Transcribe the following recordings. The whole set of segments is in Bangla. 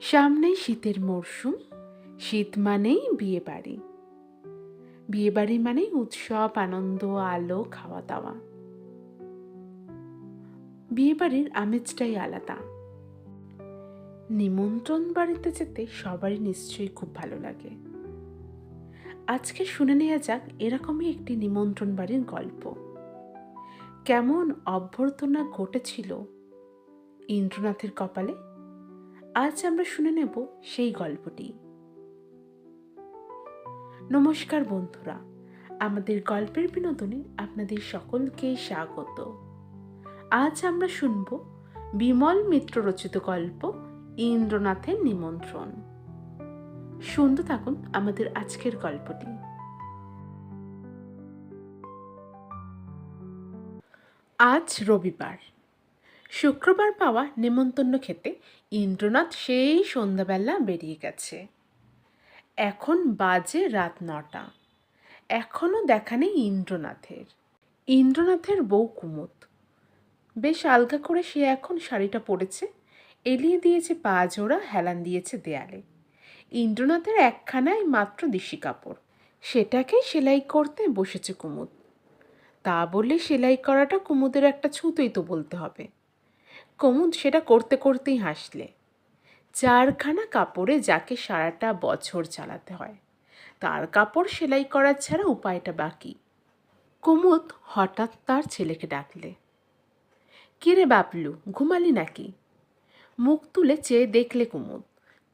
সামনেই শীতের মরশুম, শীত মানেই বিয়ে বাড়ি বিয়ে বাড়ি মানেই উৎসব, আনন্দ, আলো খাওয়া দাওয়া বিয়ে বাড়ির আমেজটাই আলাদা। নিমন্ত্রণ বাড়িতে যেতে সবারই নিশ্চয়ই খুব ভালো লাগে। আজকে শুনে নেওয়া যাক এরকমই একটি নিমন্ত্রণ বাড়ির গল্প। কেমন অভ্যর্থনা ঘটেছিল ইন্দ্রনাথের কপালে? আজ আমরা শুনে নেব সেই গল্পটি। নমস্কার বন্ধুরা, আমাদের গল্পের বিনোদনে আপনাদের সকলকে স্বাগত। আজ আমরা শুনব বিমল মিত্র রচিত গল্প ইন্দ্রনাথের নিমন্ত্রণ। শুনতে থাকুন আমাদের আজকের গল্পটি। আজ রবিবার। শুক্রবার পাওয়া নেমন্তন্ন খেতে ইন্দ্রনাথ সেই সন্ধ্যাবেলা বেরিয়ে গেছে। এখন বাজে রাত নটা। এখনও দেখা নেই ইন্দ্রনাথের। ইন্দ্রনাথের বউ কুমুদ। বেশ আলগা করে সে এখন শাড়িটা পরেছে, এলিয়ে দিয়েছে পা জোড়া, হেলান দিয়েছে দেয়ালে। ইন্দ্রনাথের একখানায় মাত্র দিশি কাপড়। সেটাকে সেলাই করতে বসেছে কুমুদ। তা বললে সেলাই করাটা কুমুদের একটা ছুতোই তো বলতে হবে। কুমুদ সেটা করতে করতেই হাসলে। চারখানা কাপড়ে যাকে সারাটা বছর চালাতে হয়, তার কাপড় সেলাই করার ছাড়া উপায়টা বাকি। কুমুদ হঠাৎ তার ছেলেকে ডাকলে কিরে বাপলু, ঘুমালি নাকি? মুখ তুলে চেয়ে দেখলে কুমুদ,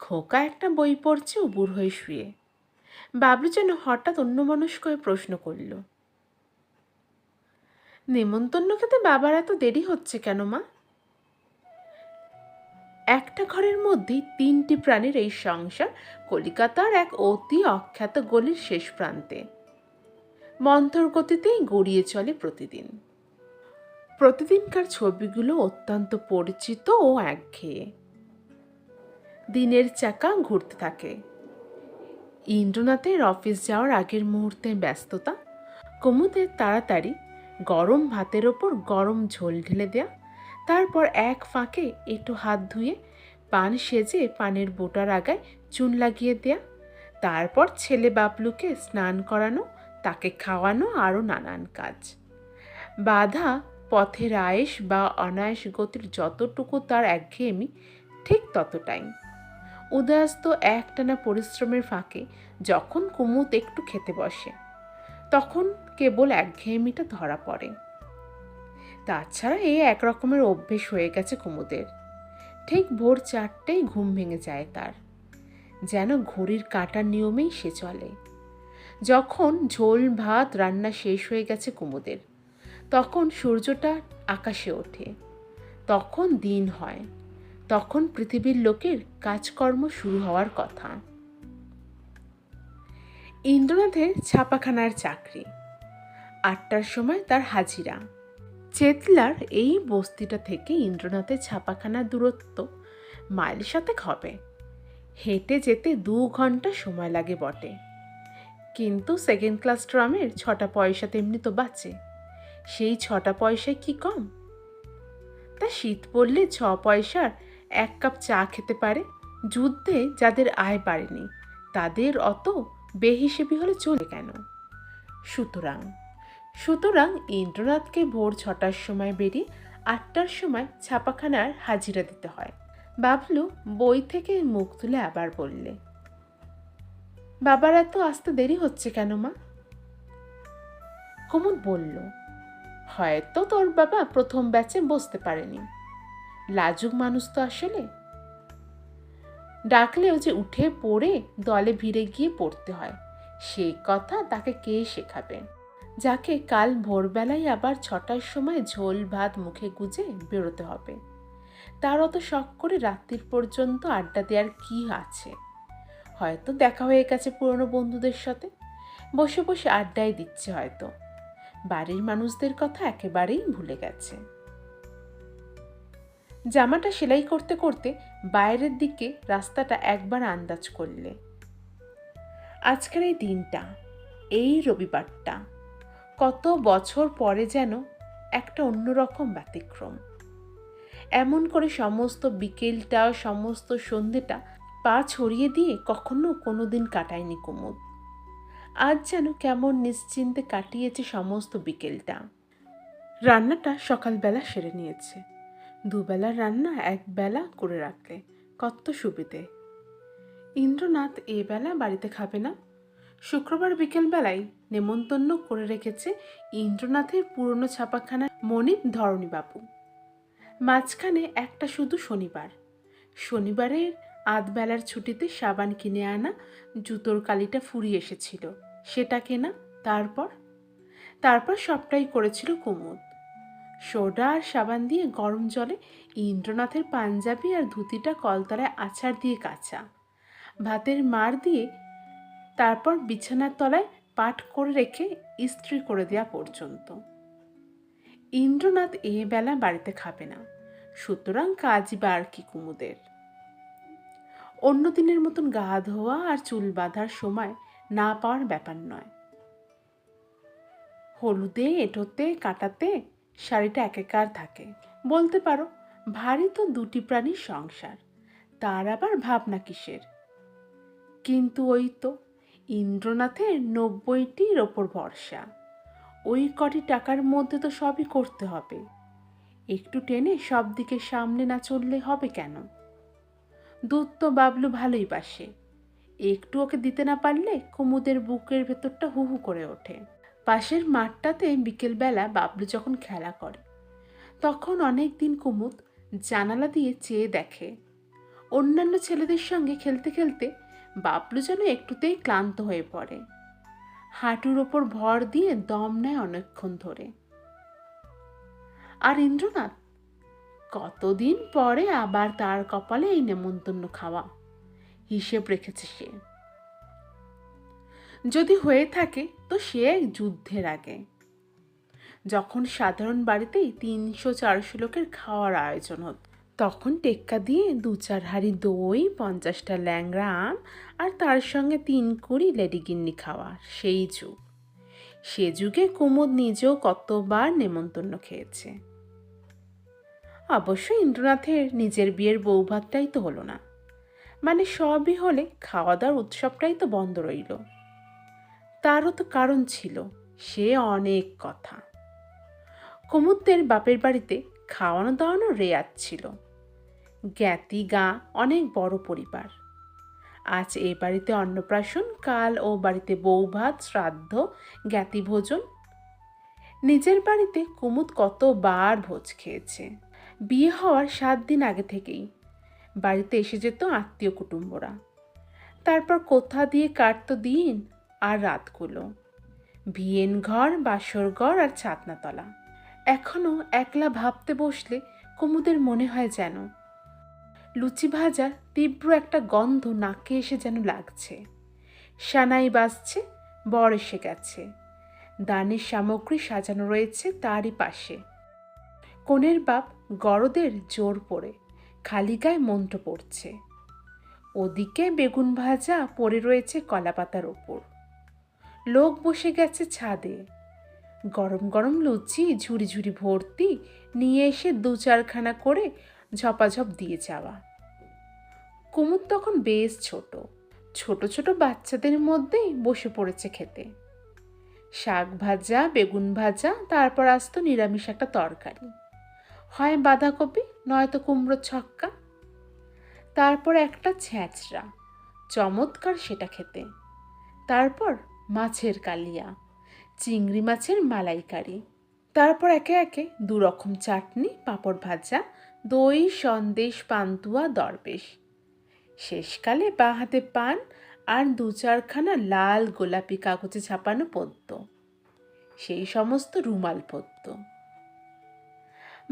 খোকা একটা বই পড়ছে উবুর হয়ে শুয়ে। বাবলু যেন হঠাৎ অন্য অন্যমনস্ক হয়ে প্রশ্ন করল নেমন্তন্ন খেতে বাবার এত দেরি হচ্ছে কেন মা? একটা ঘরের মধ্যেই তিনটি প্রাণীর এই সংসার কলিকাতার এক অতি অখ্যাত গলির শেষ প্রান্তে। মন্থর গতিতেই গড়িয়ে চলে প্রতিদিন। প্রতিদিনকার ছবিগুলো অত্যন্ত পরিচিত ও একঘেয়ে। দিনের চাকা ঘুরতে থাকে। ইন্দ্রনাথের অফিস যাওয়ার আগের মুহূর্তে ব্যস্ততা, কুমুদের তাড়াতাড়ি গরম ভাতের ওপর গরম ঝোল ঢেলে দেয়া তারপর এক ফাঁকে একটু হাত ধুয়ে পান সেজে পানের বোটার আগায় চুন লাগিয়ে দেয়া। তারপর ছেলে বাবলুকে স্নান করানো, তাকে খাওয়ানো আরও নানান কাজ। বাধা, পথের আয়েস বা অনায়াস গতির যতটুকু তার একঘেয়েমি, ঠিক ততটাই। উদয়াস্ত একটানা পরিশ্রমের ফাঁকে যখন কুমুদ একটু খেতে বসে, তখন কেবল একঘেয়েমিটা ধরা পড়ে। তাছাড়া এই এক রকমের অভ্যেস হয়ে গেছে কুমুদের। ঠিক ভোর চারটেই ঘুম ভেঙে যায় তার। যেন ঘড়ির কাটার নিয়মেই সে চলে। যখন ঝোল, ভাত, রান্না শেষ হয়ে গেছে কুমুদের, তখন সূর্যটা আকাশে ওঠে। তখন দিন হয়। তখন পৃথিবীর লোকের কাজকর্ম শুরু হওয়ার কথা। ইন্দ্রনাথের ছাপাখানার চাকরি। আটটার সময় তার হাজিরা। চেতলার এই বস্তিটা থেকে ইন্দ্রনাথের ছাপাখানার দূরত্ব মাইল সাতেক হবে। হেঁটে যেতে দু ঘণ্টা সময় লাগে বটে। কিন্তু সেকেন্ড ক্লাস ট্রামের ছটা পয়সা তেমনি তো বাঁচে। সেই ছটা পয়সায় কি কম? তা শীত পড়লে ছ পয়সার এক কাপ চা খেতে পারে। যুদ্ধে যাদের আয় বাড়েনি, তাদের অত বেহিসেবি হলে চলে কেন? সুতরাং সুতরাং ইন্দ্রনাথকে ভোর ছটার সময় বেরিয়ে আটটার সময় ছাপাখানার হাজিরা দিতে হয়। বাবলু বই থেকে মুখ তুলে আবার বললে, বাবার এত আসতে দেরি হচ্ছে কেন মা? কুমুদ বলল, হয়তো তোর বাবা প্রথম ব্যাচে বসতে পারেনি। লাজুক মানুষ তো আসলে। ডাকলেও যে উঠে পড়ে দলে ভিড়ে গিয়ে পড়তে হয় সেই কথা তাকে কে শেখাবে? যাকে কাল ভোরবেলায় আবার ছটার সময় ঝোল ভাত মুখে গুজে বেরোতে হবে। তার অত শখ করে রাত্রির পর্যন্ত আড্ডা দেওয়ার কি আছে? হয়তো দেখা হয়ে গেছে পুরনো বন্ধুদের সাথে। বসে বসে আড্ডায় দিচ্ছে হয়তো। বাড়ির মানুষদের কথা একেবারেই ভুলে গেছে। জামাটা সেলাই করতে করতে বাইরের দিকে রাস্তাটা একবার আন্দাজ করলে। আজকের এই দিনটা, এই রবিবারটা কত বছর পরে যেন একটা অন্যরকম ব্যতিক্রম। এমন করে সমস্ত বিকেলটা, সমস্ত সন্ধেটা পা ছড়িয়ে দিয়ে কখনো কোনো দিন কাটায়নি কুমুদ। আজ যেন কেমন নিশ্চিন্তে কাটিয়েছে সমস্ত বিকেলটা। রান্নাটা সকালবেলা সেরে নিয়েছে। দুবেলার রান্না একবেলা করে রাখলে কত সুবিধে। ইন্দ্রনাথ এবেলা বাড়িতে খাবে না? শুক্রবার বিকেলবেলায় নেমন্তন্ন করে রেখেছে ইন্দ্রনাথের পুরনো ছাপাখানা মনিব ধরণীবাবু মাঝখানে একটা শুধু শনিবার। শনিবারের আধবেলার ছুটিতে সাবান কিনে আনা জুতোর কালিটা ফুরিয়ে এসেছিল। সেটা কেনা, তারপর? তারপর সবটাই করেছিল কুমুদ। সোডা আর সাবান দিয়ে গরম জলে ইন্দ্রনাথের পাঞ্জাবি আর ধুতিটা কলতলায় আছাড় দিয়ে কাচা। ভাতের মার দিয়ে তারপর বিছানার তলায় পাট করে রেখে ইস্ত্রি করে দেওয়া পর্যন্ত। ইন্দ্রনাথ এ বেলা বাড়িতে খাবে না। সুতরাং কাজই বা আর কি কুমুদের। অন্য দিনের মতন গা ধোয়া আর চুল বাঁধার সময় না পাওয়ার ব্যাপার নয়। হলুদে, এঁটোতে, কাটাতে শাড়িটা একাকার থাকে। বলতে পারো, ভারী তো দুটি প্রাণীর সংসার। তার আবার ভাবনা কিসের? কিন্তু ওই তো ইন্দ্রনাথের নব্বইটির ওপর ভরসা। ওই কটি টাকার মধ্যে তো সবই করতে হবে। একটু টেনে সব দিকে সামনে না চললে হবে কেন? দুধ তো বাবলু ভালোই বাসে। একটু ওকে দিতে না পারলে কুমুদের বুকের ভেতরটা হু হু করে ওঠে। পাশের মাঠটাতে বিকেলবেলা বাবলু যখন খেলা করে, তখন অনেক দিন কুমুদ জানালা দিয়ে চেয়ে দেখে। অন্যান্য ছেলেদের সঙ্গে খেলতে খেলতে বাবলু যেন একটুতেই ক্লান্ত হয়ে পড়ে। হাঁটুর ওপর ভর দিয়ে দম নেয় অনেকক্ষণ ধরে। আর ইন্দ্রনাথ? কতদিন পরে আবার তার কপালে এই নেমন্তন্ন খাওয়া? হিসেব রেখেছে সে। যদি হয়ে থাকে তো সে এক যুদ্ধের আগে। যখন সাধারণ বাড়িতেই তিনশো চারশো লোকের খাওয়ার আয়োজন হতো তখন টেক্কা দিয়ে দু চার হাঁড়ি দই, পঞ্চাশটা ল্যাংড়া আম আর তার সঙ্গে তিন কুড়ি লেডিগিন্নি খাওয়া, সেই যুগ। সে যুগে কুমুদ নিজেও কতবার নেমন্তন্ন খেয়েছে। অবশ্য ইন্দ্রনাথের নিজের বিয়ের বৌভাতটাই তো হলো না। মানে সবই হলে খাওয়া দাওয়ার উৎসবটাই তো বন্ধ রইল। তারও তো কারণ ছিল, সে অনেক কথা। কুমুদদের বাপের বাড়িতে খাওয়ানো দাওয়ানো রেয়াত ছিল। জ্ঞাতি গা, অনেক বড় পরিবার। আজ এ বাড়িতে অন্নপ্রাশন, কাল ও বাড়িতে বৌভাত শ্রাদ্ধ, জ্ঞাতি ভোজন। নিজের বাড়িতে কুমুদ কতবার ভোজ খেয়েছে। বিয়ে হওয়ার সাত দিন আগে থেকেই। বাড়িতে এসে যেত আত্মীয় কুটুম্বরা। তারপর কোথা দিয়ে কাটত দিন আর রাতগুলো ভিয়েন ঘর, বাসর ঘর আর ছাতনাতলা। এখনও একলা ভাবতে বসলে কুমুদের মনে হয় যেন লুচি ভাজার তীব্র একটা গন্ধ নাকে এসে যেন লাগছে। সানাই বাজছে, বর এসে গেছে। দানের সামগ্রী সাজানো রয়েছে তারই পাশে। কনের বাপ গরদের জোর পড়ে খালি গায়ে মন্ত্র পড়ছে। ওদিকে বেগুন ভাজা পড়ে রয়েছে কলাপাতার ওপর। লোক বসে গেছে ছাদে। গরম গরম লুচি, ঝুড়ি ঝুড়ি ভর্তি নিয়ে এসে দু চারখানা করে ঝপাঝপ দিয়ে যাওয়া। কুমুদ তখন বেশ ছোট। ছোট ছোট বাচ্চাদের মধ্যেই বসে পড়েছে খেতে। শাক ভাজা, বেগুন ভাজা, তারপর আসতো নিরামিষ একটা তরকারি। হয় বাঁধাকপি, নয়তো কুমড়োর ছক্কা। তারপর একটা ছ্যাঁচড়া। চমৎকার সেটা খেতে। তারপর মাছের কালিয়া, চিংড়ি মাছের মালাইকারি। তারপর একে একে দু রকম চাটনি, পাঁপড় ভাজা, দই, সন্দেশ, পান্তুয়া, দরবেশ। শেষকালে বাঁ হাতে পান আর দু চারখানা লাল গোলাপি কাগজে ছাপানো পদ্ম। সেই সমস্ত রুমাল পদ্ম।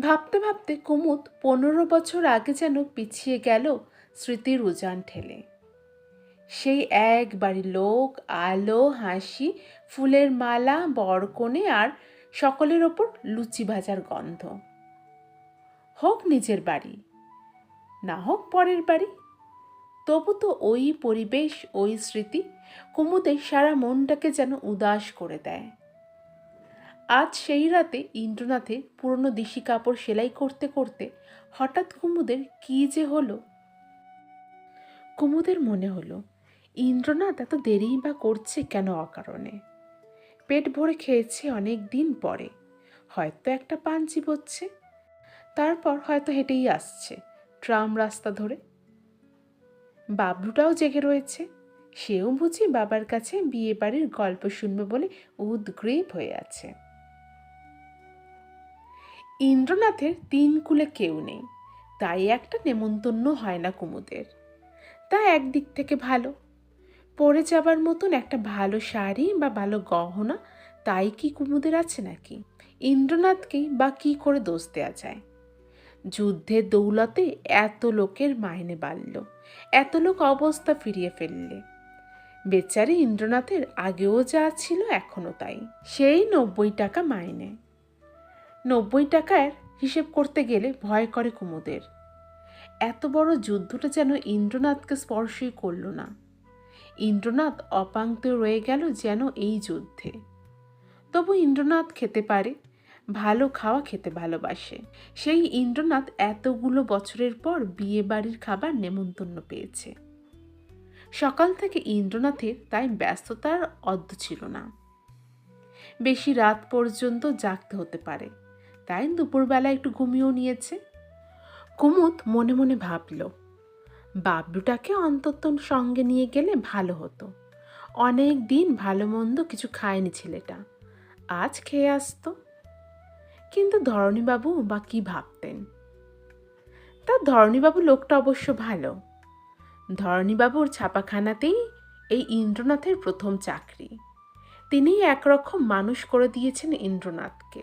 ভাবতে ভাবতে কুমুদ পনেরো বছর আগে যেন পিছিয়ে গেল স্মৃতির উজান ঠেলে। সেই এক বাড়ি লোক, আলো, হাসি, ফুলের মালা, বরকনে আর সকলের ওপর লুচি ভাজার গন্ধ। হোক নিজের বাড়ি, না হোক পরের বাড়ি। তবু তো ওই পরিবেশ, ওই স্মৃতি কুমুদের সারা মনটাকে যেন উদাস করে দেয়। আজ সেই রাতে ইন্দ্রনাথের পুরনো দিশি কাপড় সেলাই করতে করতে হঠাৎ কুমুদের কী যে হলো? কুমুদের মনে হলো, ইন্দ্রনাথ এত দেরিই বা করছে কেন অকারণে? পেট ভরে খেয়েছে অনেক দিন পরে, হয়তো একটা পান চিবোচ্ছে, তারপর হয়তো হেঁটেই আসছে, ট্রাম রাস্তা ধরে বাবলুটাও জেগে রয়েছে। সেও বুঝি বাবার কাছে বিয়ে বাড়ির গল্প শুনবে বলে উদ্গ্রীব হয়ে আছে। ইন্দ্রনাথের তিন কুলে কেউ নেই। তাই একটা নেমন্তন্ন হয় না কুমুদের। তা একদিক থেকে ভালো। পরে যাবার মতন একটা ভালো শাড়ি বা ভালো গহনা তাই কি কুমুদের আছে নাকি? ইন্দ্রনাথকেই বা কি করে দোষ দেওয়া যায়? যুদ্ধের দৌলতে এত লোকের মাইনে বাড়ল। এত লোক অবস্থা ফিরিয়ে ফেললে। বেচারি ইন্দ্রনাথের আগেও যা ছিল এখনও তাই। সেই নব্বই টাকা মাইনে। নব্বই টাকার হিসেব করতে গেলে ভয় করে কুমুদের। এত বড় যুদ্ধটা যেন ইন্দ্রনাথকে স্পর্শই করল না। ইন্দ্রনাথ অপাঙ্ক্ত রয়ে গেল যেন এই যুদ্ধে। তবু ইন্দ্রনাথ খেতে পারে ভালো খাওয়া খেতে ভালোবাসে। সেই ইন্দ্রনাথ এতগুলো বছরের পর বিয়ে বাড়ির খাবার নেমন্তন্ন পেয়েছে। সকাল থেকে ইন্দ্রনাথের তাই ব্যস্ততার অদ্য ছিল না। বেশি রাত পর্যন্ত জাগতে হতে পারে। তাই দুপুরবেলা একটু ঘুমিয়েও নিয়েছে। কুমুদ মনে মনে ভাবল, বাবলুটাকে অন্তত সঙ্গে নিয়ে গেলে ভালো হতো। অনেক দিন ভালো মন্দ কিছু খায়নি ছেলেটা। আজ খেয়ে আসতো। কিন্তু ধরণীবাবু বা কি ভাবতেন? তা ধরণীবাবু লোকটা অবশ্য ভালো। ধরণীবাবুর ছাপাখানাতেই এই ইন্দ্রনাথের প্রথম চাকরি। তিনিই একরকম মানুষ করে দিয়েছেন ইন্দ্রনাথকে।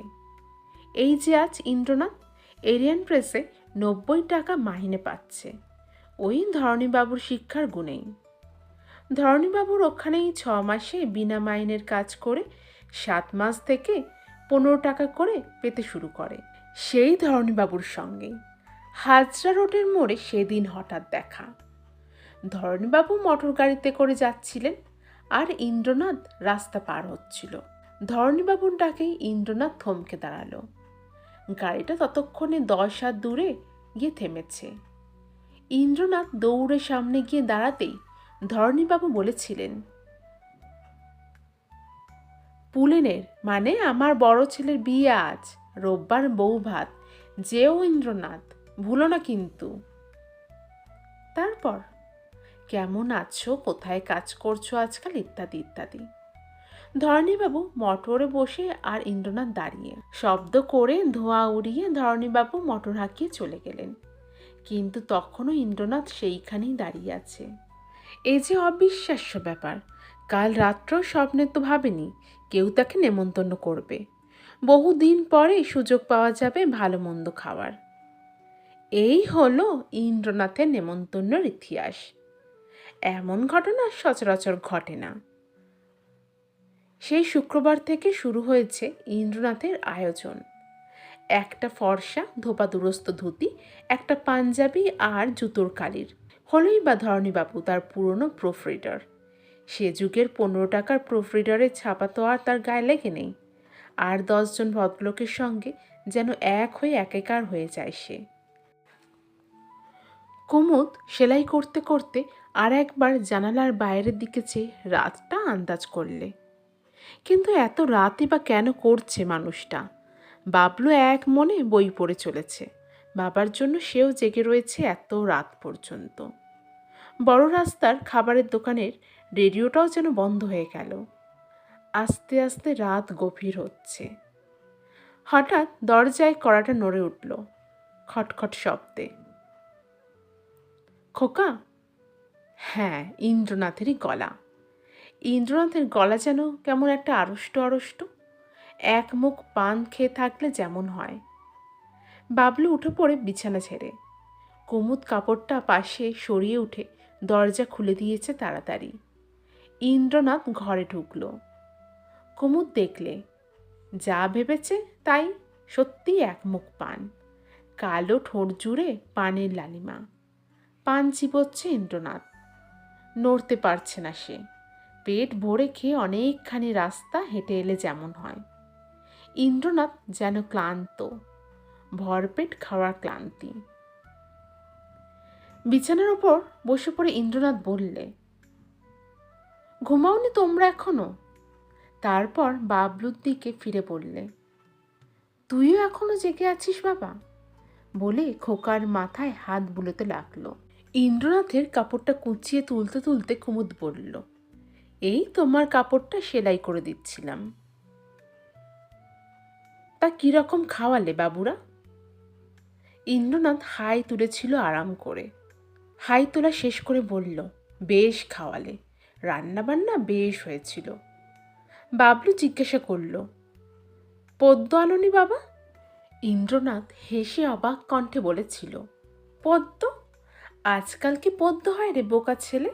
এই যে আজ ইন্দ্রনাথ এরিয়ান প্রেসে নব্বই টাকা মাহিনে পাচ্ছে, ওই ধরণীবাবুর শিক্ষার গুণেই। ধরণীবাবুর ওখানেই ছ মাসে বিনা মাইনের কাজ করে সাত মাস থেকে পনেরো টাকা করে পেতে শুরু করে। সেই ধরণীবাবুর সঙ্গেই। হাজরা রোডের মোড়ে সেদিন হঠাৎ দেখা। ধরণীবাবু মোটর গাড়িতে করে যাচ্ছিলেন, আর ইন্দ্রনাথ রাস্তা পার হচ্ছিল। ধরণীবাবুর ডাকেই ইন্দ্রনাথ থমকে দাঁড়াল। গাড়িটা ততক্ষণে দশ হাত দূরে গিয়ে থেমেছে। ইন্দ্রনাথ দৌড়ে সামনে গিয়ে দাঁড়াতেই ধরণীবাবু বলেছিলেন পুলেনের মানে আমার বড় ছেলের বিয়ে আজ, রোববার বউ ভাত যেও ইন্দ্রনাথ, ভুলো না কিন্তু। তারপর, কেমন আছো, কোথায় কাজ করছ আজকাল, ইত্যাদি ইত্যাদি। ধরণীবাবু মটরে বসে আর ইন্দ্রনাথ দাঁড়িয়ে, শব্দ করে ধোঁয়া উড়িয়ে ধরণীবাবু মটর হাঁকিয়ে চলে গেলেন। কিন্তু তখনও ইন্দ্রনাথ সেইখানেই দাঁড়িয়ে আছে। এই যে অবিশ্বাস্য ব্যাপার কাল রাত্রেও স্বপ্নে তো ভাবেনি, কেউ তাকে নেমন্তন্ন করবে। বহুদিন পরে সুযোগ পাওয়া যাবে ভালো মন্দ খাওয়ার। এই হলো ইন্দ্রনাথের নেমন্তন্নর ইতিহাস। এমন ঘটনা সচরাচর ঘটে না। সেই শুক্রবার থেকে শুরু হয়েছে ইন্দ্রনাথের আয়োজন। একটা ফর্সা ধোপা দুরস্ত ধুতি, একটা পাঞ্জাবি আর জুতোর কালির। হলোই বা ধরণীবাবু তার পুরনো প্রুফ রিডার সে যুগের পনেরো টাকার প্রুফ রিডারের ছাপা তো আর তার গায়ে লেগে নেই। আর দশজন ভদ্রলোকের সঙ্গে যেন এক হয়ে একাকার হয়ে যায় সে। কুমুদ সেলাই করতে করতে আর একবার জানালার বাইরের দিকে চেয়ে রাতটা আন্দাজ করলে। কিন্তু এত রাতই বা কেন করছে মানুষটা? বাবলু এক মনে বই পড়ে চলেছে। বাবার জন্য সেও জেগে রয়েছে এত রাত পর্যন্ত। বড় রাস্তার খাবারের দোকানের রেডিওটাও যেন বন্ধ হয়ে গেল। আস্তে আস্তে রাত গভীর হচ্ছে। হঠাৎ দরজায় কড়াটা নড়ে উঠল, খটখট শব্দে। খোকা? হ্যাঁ ইন্দ্রনাথেরই গলা। ইন্দ্রনাথের গলা যেন কেমন একটা আড়ষ্ট আড়ষ্ট। এক মুখ পান খেয়ে থাকলে যেমন হয়। বাবলু উঠে পড়ে বিছানা ছেড়ে। কুমুদ কাপড়টা পাশে সরিয়ে উঠে দরজা খুলে দিয়েছে তাড়াতাড়ি। ইন্দ্রনাথ ঘরে ঢুকল। কুমুদ দেখলে, যা ভেবেছে তাই সত্যি এক মুখ পান। কালো ঠোঁট জুড়ে পানের লালিমা। পান চিবোচ্ছে ইন্দ্রনাথ। নড়তে পারছে না সে। পেট ভরে খেয়ে অনেকখানি রাস্তা হেঁটে এলে যেমন হয়। ইন্দ্রনাথ যেন ক্লান্ত। ভরপেট খাওয়ার ক্লান্তি। বিছানার ওপর বসে পড়ে ইন্দ্রনাথ বললে ঘুমাওনি তোমরা এখনও? তারপর বাবলুর দিকে ফিরে পড়লে তুইও এখনও জেগে আছিস বাবা? বলে খোকার মাথায় হাত বুলোতে লাগল। ইন্দ্রনাথের কাপড়টা কুচিয়ে তুলতে তুলতে কুমুদ বলল, এই তোমার কাপড়টা সেলাই করে দিচ্ছিলাম। তা কীরকম খাওয়ালে বাবুরা? ইন্দ্রনাথ হাই তুলেছিল আরাম করে। হাই তোলা শেষ করে বলল, বেশ খাওয়ালে। রান্নাবান্না বেশ হয়েছিল। বাবলু জিজ্ঞাসা করল পদ্ম আলোনি বাবা? ইন্দ্রনাথ হেসে অবাক কণ্ঠে বলেছিল, পদ্ম? আজকাল কি পদ্ম হয় রে বোকা ছেলে?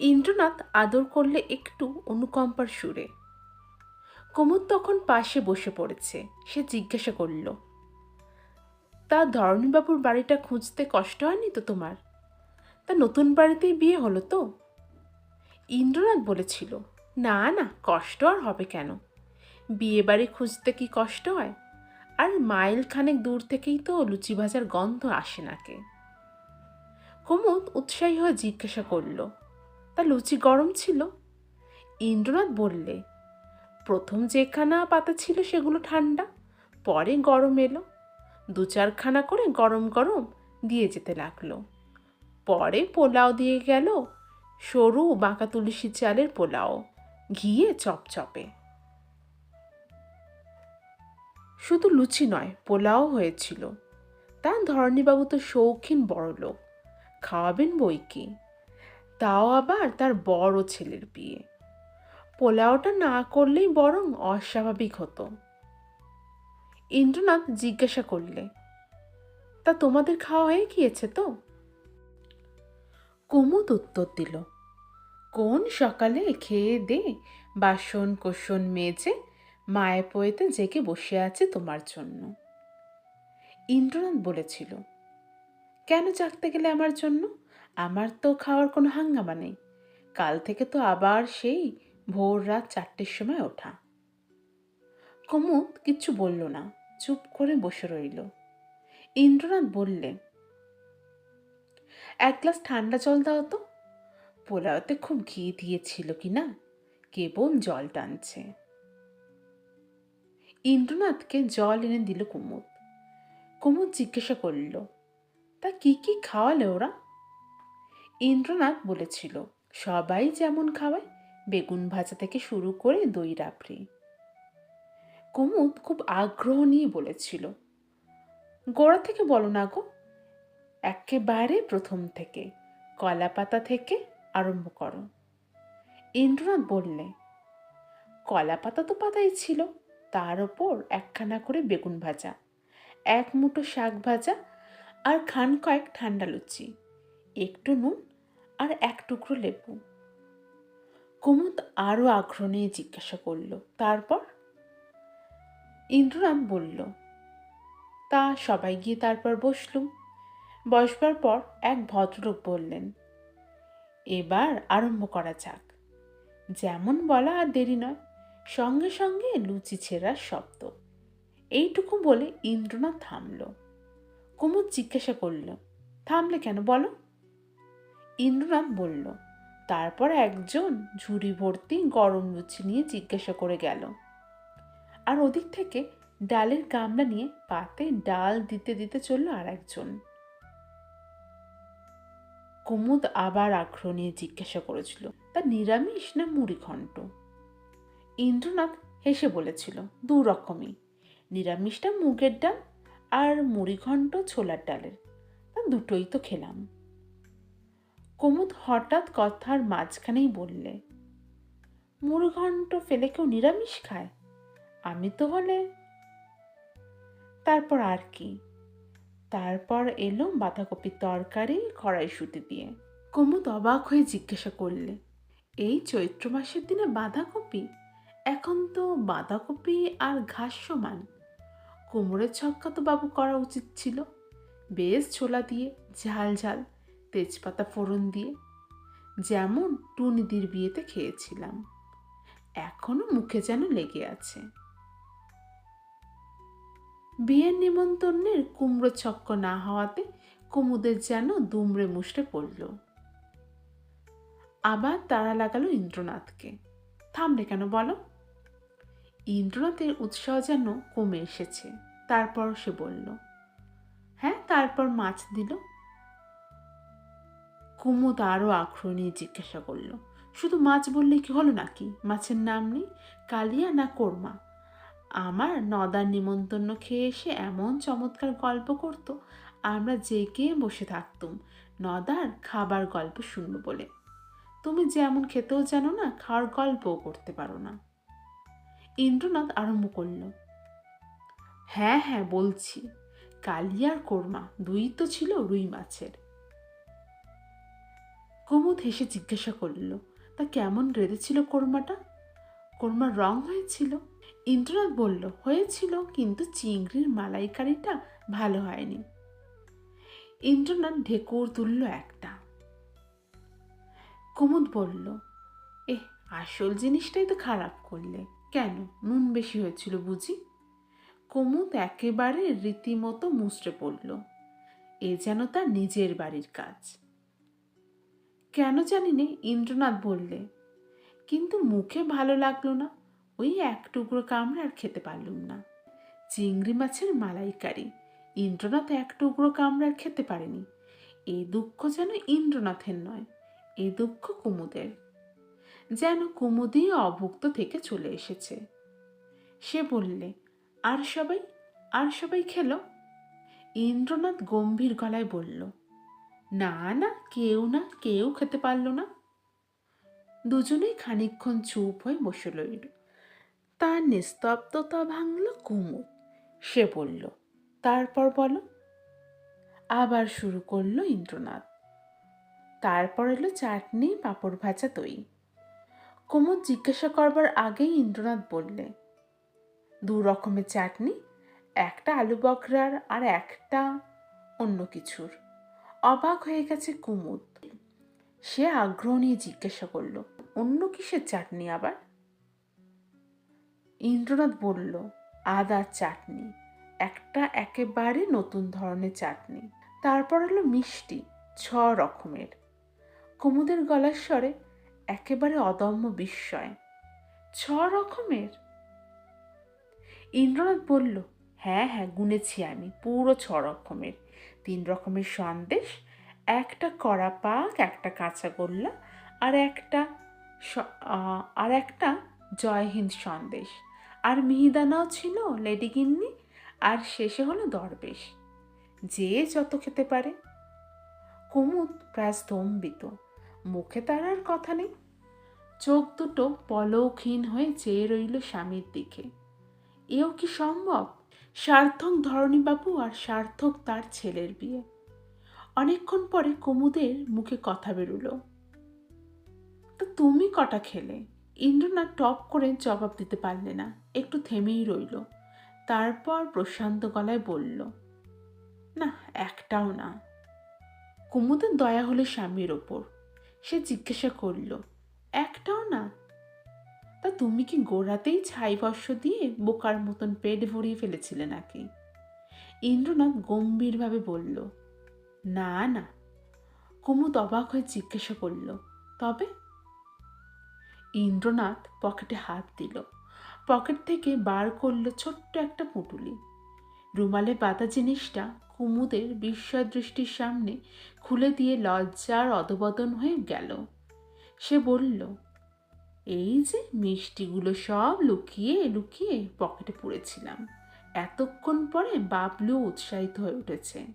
ইন্দ্রনাথ আদর করলে একটু অনুকম্পার সুরে। কুমুদ তখন পাশে বসে পড়েছে, সে জিজ্ঞাসা করল, তা ধরণীবাবুর বাড়িটা খুঁজতে কষ্ট হয়নি তো তোমার? তা নতুন বাড়িতেই বিয়ে হলো তো? ইন্দ্রনাথ বলেছিল, না না, কষ্ট আর হবে কেন? বিয়ে বাড়ি খুঁজতে কি কষ্ট হয়? আর মাইল খানেক দূর থেকেই তো লুচি ভাজার গন্ধ আসে নাকে? কুমুদ উৎসাহী হয়ে জিজ্ঞাসা করল, তা লুচি গরম ছিল? ইন্দ্রনাথ বললে, প্রথম যেখানা পাতা ছিল সেগুলো ঠান্ডা, পরে গরম এলো। দু চারখানা করে গরম গরম দিয়ে যেতে লাগল। পরে পোলাও দিয়ে গেল সরু বাঁকা তুলসী চালের পোলাও, ঘিয়ে চপচপে। শুধু লুচি নয়, পোলাও হয়েছিল। তা ধরণীবাবু তো শৌখিন বড় লোক, খাওয়াবেন বই কি? তাও আবার তার বড় ছেলের বিয়ে। পোলাওটা না করলেই বরং অস্বাভাবিক হতো। ইন্দ্রনাথ জিজ্ঞাসা করলে, তা তোমাদের খাওয়া হয়ে গিয়েছে তো? কুমুদ উত্তর দিল, কোন সকালে খেয়ে দে, বাসন কোসন মেজে, মায়ে পোয়েতে জেগে বসে আছে তোমার জন্য? ইন্দ্রনাথ বলেছিল, কেন জাগতে গেলে আমার জন্য? আমার তো খাওয়ার কোনো হাঙ্গামা নেই। কাল থেকে তো আবার সেই ভোর রাত চারটের সময় ওঠা। কুমুদ কিচ্ছু বলল না, চুপ করে বসে রইল। ইন্দ্রনাথ বললে এক গ্লাস ঠান্ডা জল দাও তো। পোলাওতে খুব ঘি দিয়েছিল কি না? কেবল জল টানছে। ইন্দ্রনাথকে জল এনে দিল কুমুদ। কুমুদ জিজ্ঞাসা করল, তা কি কি খাওয়ালে ওরা? ইন্দ্রনাথ বলেছিল, সবাই যেমন খাওয়ায়, বেগুন ভাজা থেকে শুরু করে দই, রাবড়ি। কুমুদ খুব আগ্রহ নিয়ে বলেছিল, গোড়া থেকে বলো না গো একেবারে প্রথম থেকে। কলা পাতা থেকে আরম্ভ করো। ইন্দ্রনাথ বললে, কলা পাতা তো পাতাই ছিল, তার ওপর একখানা করে বেগুন ভাজা, এক মুঠো শাক ভাজা আর খান কয়েক ঠান্ডা লুচি, একটু নুন আর এক টুকরো লেবু। কুমুদ আরও আগ্রহ নিয়ে জিজ্ঞাসা করল, তারপর? ইন্দ্রনাথ বলল, তা সবাই গিয়ে তারপর বসলুম। বসবার পর এক ভদ্রলোক বললেন, এবার আরম্ভ করা যাক। যেমন বলা আর দেরি নয়, সঙ্গে সঙ্গে লুচি ছেঁড়ার শব্দ। এইটুকু বলে ইন্দ্রনাথ থামল। কুমুদ জিজ্ঞাসা করল, থামলে কেন বলো? ইন্দ্রনাথ বলল, তারপর একজন ঝুড়ি ভর্তি গরম লুচি নিয়ে জিজ্ঞাসা করে গেল। আর ওদিক থেকে ডালের গামলা নিয়ে পাতে ডাল দিতে দিতে চলল আর একজন কুমুদ আবার আগ্রহ নিয়ে জিজ্ঞাসা করেছিল, তা নিরামিষ না মুড়ি ঘণ্ট ইন্দ্রনাথ হেসে বলেছিল, দু রকমই। নিরামিষটা মুগের ডাল আর মুড়ি ঘণ্ট ছোলার ডালের। তা দুটোই তো খেলাম। কুমুদ হঠাৎ কথার মাঝখানেই বললে, মুড়ি ঘণ্ট ফেলে কেউ নিরামিষ খায়? আমি তো হলে তারপর আর কি? তারপর এলো বাঁধাকপির তরকারি কড়াইশুটি দিয়ে। কুমুদ অবাক হয়ে জিজ্ঞাসা করলে, এই চৈত্র মাসের দিনে বাঁধাকপি? এখন তো বাঁধাকপি আর ঘাস সমান। কোমরের ছক্কা তো বাবু করা উচিত ছিল। বেশ ছোলা দিয়ে, ঝাল ঝাল, তেজপাতা ফোড়ন দিয়ে। যেমন টুনিদির বিয়েতে খেয়েছিলাম। এখনও মুখে যেন লেগে আছে। বিয়ের নিমন্ত্রণের কুমড়ো ছক্ক না হওয়াতে কুমুদের যেন দুমড়ে মুষড়ে পড়ল। আবার তারা লাগালো ইন্দ্রনাথকে। থামলে কেন বলো? ইন্দ্রনাথের উৎসাহ যেন কমে এসেছে, তারপর সে বলল হ্যাঁ তারপর মাছ দিল। কুমুদ আরও আগ্রহ নিয়ে জিজ্ঞাসা করল, শুধু মাছ বললে কি হলো নাকি? মাছের নাম নেই? কালিয়া না কোরমা? আমার নদার নিমন্ত্রণ খেয়ে এসে এমন চমৎকার গল্প করতো, আমরা জেগে বসে থাকতুম। নদার খাবার গল্প শুনব বলে। তুমি যেমন খেতেও জানো না, খাওয়ার গল্পও করতে পারো না। ইন্দ্রনাথ আরম্ভ করল হ্যাঁ হ্যাঁ বলছি কালিয়ার কোরমা, দুই তো ছিল রুই মাছের। কুমুদ হেসে জিজ্ঞাসা করল, তা কেমন রেঁধেছিল কোরমাটা? কোরমার রং হয়েছিল? ইন্দ্রনাথ বলল, হয়েছিল, কিন্তু চিংড়ির মালাইকারিটা ভালো হয়নি। ইন্দ্রনাথ ঢেকুর তুলল একটা। কুমুদ বলল এ আসল জিনিসটাই তো খারাপ করলে। কেন? নুন বেশি হয়েছিল বুঝি? কুমুদ একেবারে রীতিমতো মুচড়ে পড়ল। এ যেন তার নিজের বাড়ির কাজ। কেন জানি নে ইন্দ্রনাথ বললে, কিন্তু মুখে ভালো লাগল না। ওই এক টুকরো কামড়ে আর খেতে পারলুম না। চিংড়ি মাছের মালাইকারি, ইন্দ্রনাথ এক টুকরো কামড়ে আর খেতে পারেনি। এই দুঃখ যেন ইন্দ্রনাথের নয়, এ দুঃখ কুমুদের। যেন কুমুদই অভুক্ত থেকে চলে এসেছে। সে বললে, আর সবাই আর সবাই খেলো? ইন্দ্রনাথ গম্ভীর গলায় বলল, না না, কেউ না, কেউ খেতে পারল না। দুজনেই খানিকক্ষণ চুপ হয়ে বসে রইল। তার নিস্তব্ধতা ভাঙল কুমুদ। সে বলল, তারপর বলো। আবার শুরু করল ইন্দ্রনাথ। তারপর এলো চাটনি, পাঁপড় ভাজা, দই। কুমুদ জিজ্ঞাসা করবার আগেই ইন্দ্রনাথ বললে, দু রকমের চাটনি, একটা আলু বকরার আর একটা অন্য কিছুর। অবাক হয়ে গেছে কুমুদ। সে আগ্রহ নিয়ে জিজ্ঞাসা করল, অন্য কিসের চাটনি আবার? ইন্দ্রনাথ বলল আদার চাটনি, একটা একেবারে নতুন ধরনের চাটনি। তারপর হলো মিষ্টি, ছ রকমের। কুমুদের গলার স্বরে একেবারে অদম্য বিস্ময়। ছ রকমের? ইন্দ্রনাথ বলল হ্যাঁ হ্যাঁ গুনেছি আমি, পুরো ছ রকমের। তিন রকমের সন্দেশ, একটা কড়া পাক, একটা কাঁচা গোল্লা, আর একটা আর একটা জয়হিন্দ সন্দেশ। আর মিহিদানাও ছিল, লেডি গিন্নি, আর শেষে হলো দরবেশ। যে যত খেতে পারে। কুমুদ প্রায় স্তম্ভিত। মুখে তার আর কথা নেই। চোখ দুটো পলকহীন হয়ে চেয়ে রইল স্বামীর দিকে। এও কি সম্ভব? সার্থক ধরণীবাবু আর সার্থক তার ছেলের বিয়ে। অনেকক্ষণ পরে কুমুদের মুখে কথা বেরুলো। তো তুমি কটা খেলে? ইন্দ্রনাথ টপ করে জবাব দিতে পারলে না, একটু থেমেই রইল। তারপর প্রশান্ত গলায় বলল, না, একটাও না। কুমুদের দয়া হলো স্বামীর ওপর। সে জিজ্ঞাসা করল, একটাও না? তা তুমি কি গোড়াতেই ছাই বর্ষ দিয়ে বোকার মতন পেট ভরিয়ে ফেলেছিলে নাকি? ইন্দ্রনাথ গম্ভীরভাবে বলল, না না। কুমুদ অবাক হয়ে জিজ্ঞাসা করল, তবে ইন্দ্রনাথ পকেটে হাত দিল। পকেট থেকে বার করল ছোট্ট একটা পুটুলি। রুমালে বাঁধা জিনিসটা কুমুদের বিস্ময় দৃষ্টির সামনে খুলে দিয়ে লজ্জার অধবদন হয়ে গেল। সে বলল, এই যে মিষ্টিগুলো সব লুকিয়ে লুকিয়ে পকেটে পুড়েছিলাম। এতক্ষণ পরে বাবলু উৎসাহিত হয়ে উঠেছে।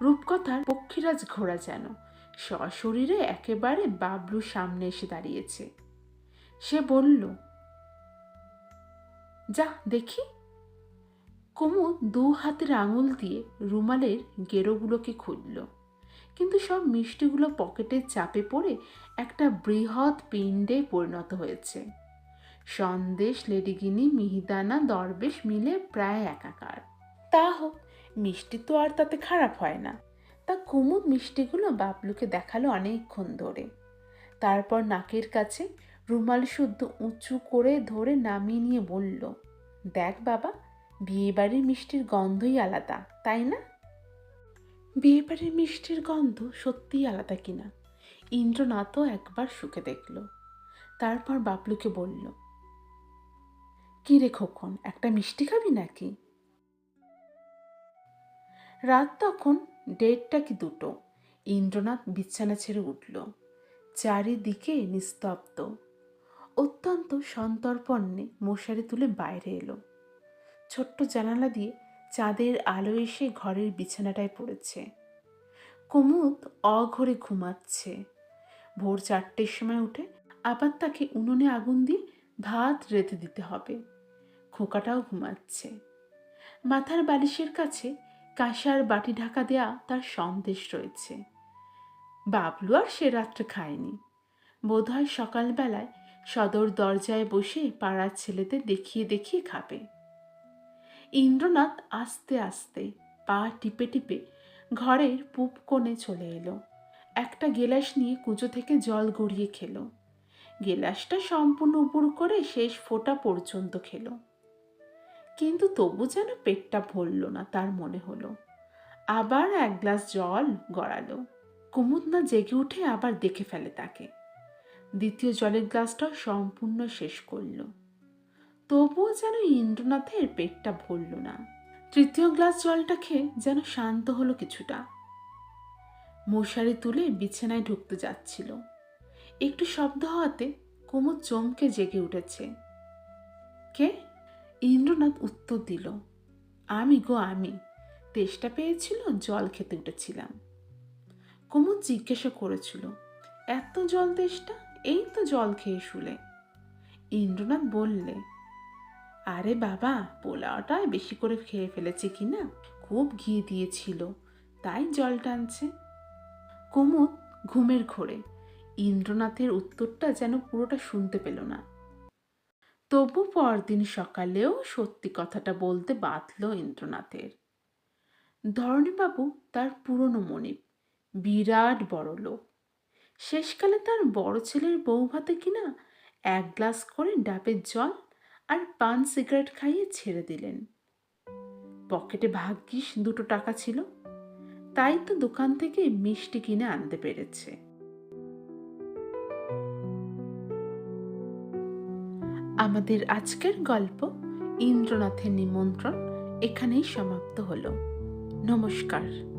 রূপকথার পক্ষীরাজ ঘোড়া যেন। সশরীরে একেবারে বাবলুর সামনে এসে দাঁড়িয়েছে। সে বলল, যা, দেখি। কুমুদ দু হাতের আঙুল দিয়ে রুমালের গেরোগুলোকে খুলল। কিন্তু সব মিষ্টিগুলো পকেটে চাপে পড়ে একটা বৃহৎ পিণ্ডে পরিণত হয়েছে। সন্দেশ, লেডিগিনি, মিহিদানা, দরবেশ মিলে প্রায় একাকার। তা হোক, মিষ্টি তো আর তাতে খারাপ হয় না। তা কুমুদ মিষ্টিগুলো বাবলুকে দেখাল অনেকক্ষণ ধরে। তারপর নাকের কাছে রুমাল শুদ্ধ উঁচু করে ধরে নামিয়ে নিয়ে বলল, দেখ বাবা, বিয়েবাড়ির মিষ্টির গন্ধই আলাদা, তাই না? বিয়েবাড়ির মিষ্টির গন্ধ সত্যিই আলাদা কিনা? ইন্দ্রনাথও একবার শুকে দেখল। তারপর বাবলুকে বলল, কি রে খোকন, একটা মিষ্টি খাবি নাকি? রাত তখন দেড়টা কি দুটো, ইন্দ্রনাথ বিছানা ছেড়ে উঠল। চারিদিকে নিস্তব্ধ। অত্যন্ত সন্তর্পণে মশারি তুলে বাইরে এলো। ছোট্ট জানালা দিয়ে চাঁদের আলো এসে ঘরের বিছানাটায় পড়েছে। কুমুদ অঘরে ঘুমাচ্ছে। ভোর চারটের সময় উঠে আবার তাকে উনুনে আগুন দিয়ে ভাত রেঁধে দিতে হবে। খোকাটাও ঘুমাচ্ছে। মাথার বালিশের কাছে কাঁসার বাটি ঢাকা দেয়া তার সন্দেশ রয়েছে। বাবলু আর সে রাত্রে খায়নি। বোধহয় সকালবেলায় সদর দরজায় বসে পাড়ার ছেলেদের দেখিয়ে দেখিয়ে খাবে। ইন্দ্রনাথ আস্তে আস্তে পা টিপে টিপে ঘরের পূব কোণে চলে এলো। একটা গেলাস নিয়ে কুঁজো থেকে জল গড়িয়ে খেলো। গেলাসটা সম্পূর্ণ উপর করে শেষ ফোঁটা পর্যন্ত খেলো। কিন্তু তবু যেন পেটটা ভরল না তার মনে হলো। আবার এক গ্লাস জল গড়ালো। কুমুদ না জেগে উঠে আবার দেখে ফেলে তাকে। দ্বিতীয় জলের গ্লাসটাও সম্পূর্ণ শেষ করল। তবুও যেন ইন্দ্রনাথের পেটটা ভরল না। তৃতীয় গ্লাস জলটা খেয়ে যেন শান্ত হলো কিছুটা। মশারি তুলে বিছানায় ঢুকতে যাচ্ছিল। একটু শব্দ হওয়াতে কুমুদ চমকে জেগে উঠেছে। কে? ইন্দ্রনাথ উত্তর দিল, আমি গো, আমি। তেষ্টা পেয়েছিল, জল খেতে উঠেছিলাম। কুমুদ জিজ্ঞাসা করেছিল, এত জল তেষ্টা? এই তো জল খেয়ে শুলে। ইন্দ্রনাথ বললে, আরে বাবা, পোলাওটাই বেশি করে খেয়ে ফেলেছে কি না? খুব ঘি দিয়েছিল, তাই জল টানছে। কুমুদ ঘুমের ঘোরে। ইন্দ্রনাথের উত্তরটা যেন পুরোটা শুনতে পেল না। তবু পরদিন সকালেও সত্যি কথাটা বলতে বাঁধল ইন্দ্রনাথের। ধরণীবাবু তার পুরনো মনিব, বিরাট বড় লোক শেষকালে তার বড় ছেলের বউ ভাতে কিনা এক গ্লাস করে ডাবের জল আর পান সিগারেট খাইয়ে ছেড়ে দিলেন। পকেটে ভাগ্যিস দুটো টাকা ছিল। তাই তো দোকান থেকে মিষ্টি কিনে আনতে পেরেছে। আমাদের আজকের গল্প ইন্দ্রনাথের নিমন্ত্রণ এখানেই সমাপ্ত হলো। নমস্কার।